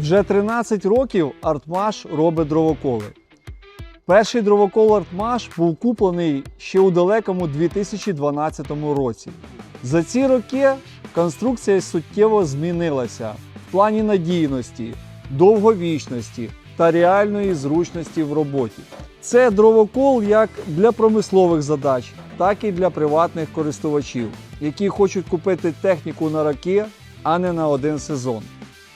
Вже 13 років Артмаш робить дровоколи. Перший дровокол Артмаш був куплений ще у далекому 2012 році. За ці роки конструкція суттєво змінилася в плані надійності, довговічності та реальної зручності в роботі. Це дровокол як для промислових задач, так і для приватних користувачів, які хочуть купити техніку на роки, а не на один сезон.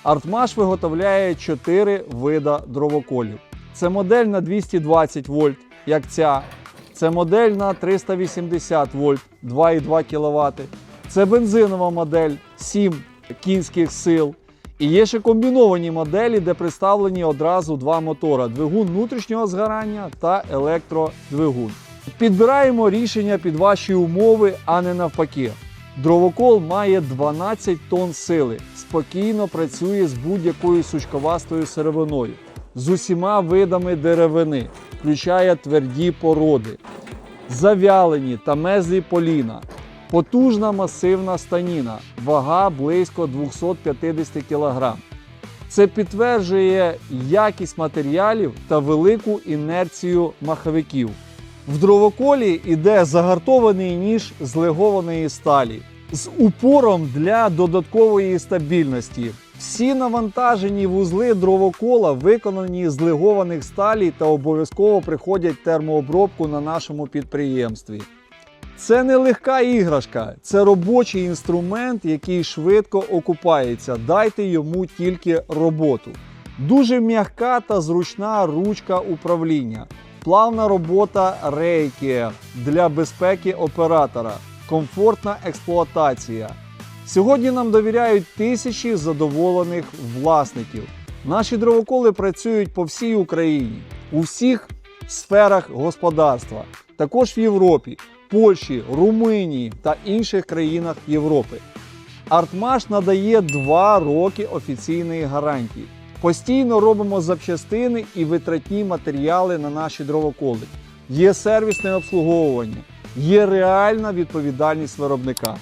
Артмаш виготовляє 4 вида дровоколів. Це модель на 220 вольт, як ця. Це модель на 380 вольт, 2,2 кВт. Це бензинова модель 7 кінських сил. І є ще комбіновані моделі, де представлені одразу два мотора: двигун внутрішнього згорання та електродвигун. Підбираємо рішення під ваші умови, а не навпаки. Дровокол має 12 тонн сили, спокійно працює з будь-якою сучковастою сировиною, з усіма видами деревини, включає тверді породи, завялені та мезлі поліна, потужна масивна станіна, вага близько 250 кг. Це підтверджує якість матеріалів та велику інерцію маховиків. В дровоколі йде загартований ніж з легованої сталі з упором для додаткової стабільності. Всі навантажені вузли дровокола виконані з легованих сталі та обов'язково приходять термообробку на нашому підприємстві. Це не легка іграшка, це робочий інструмент, який швидко окупається. Дайте йому тільки роботу. Дуже м'яка та зручна ручка управління, плавна робота рейки для безпеки оператора, комфортна експлуатація. Сьогодні нам довіряють тисячі задоволених власників. Наші дровоколи працюють по всій Україні, у всіх сферах господарства, також в Європі, Польщі, Румунії та інших країнах Європи. Артмаш надає 2 роки офіційної гарантії. Постійно робимо запчастини і витратні матеріали на наші дровоколи. Є сервісне обслуговування, є реальна відповідальність виробника.